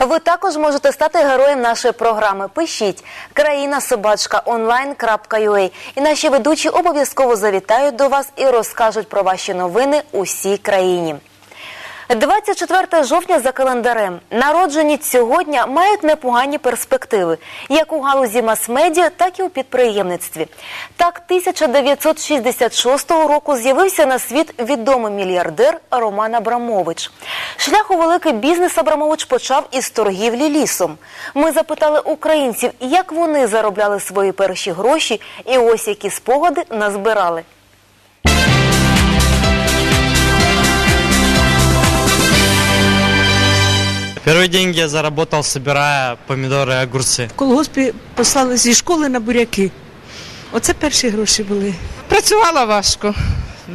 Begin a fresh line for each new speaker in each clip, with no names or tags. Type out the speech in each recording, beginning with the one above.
Ви також можете стати героєм нашої програми. Пишіть країна собачка онлайн.ю, і наші ведучі обов'язково завітають до вас і розкажуть про ваші новини усій країні. 24 жовтня за календарем. Народжені цього дня мають непогані перспективи, як у галузі мас-медіа, так і у підприємництві. Так, 1966 року з'явився на світ відомий мільярдер Роман Абрамович. Шлях у великий бізнес Абрамович почав із торгівлі лісом. Ми запитали українців, як вони заробляли свої перші гроші, і ось які спогади назбирали.
Первые деньги я заработал, собирая помидоры и огурцы.
В колгоспі послали зі школи на буряки. Оце перші гроші були.
Працювала важко.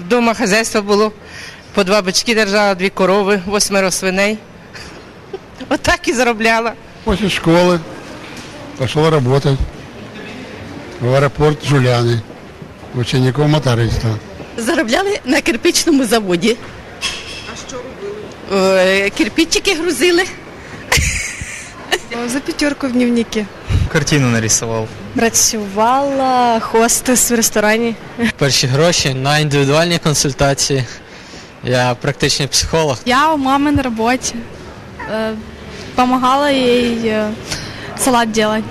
Вдома хазяйство було. По два бички держала, дві корови, восьмеро свиней. Отак і заробляла.
После школы пошел работать в аэропорт Жуляны, учеником моториста.
Заробляли на кирпичному заводі. А що робили? Кирпичики грузили.
За пятерку в дневнике.
Картину нарисовал.
Працювала хостес в ресторані.
Перші гроші на індивідуальні консультації. Я практичний психолог.
Я у мами на роботі. Е, Помагала їй е, салат делать.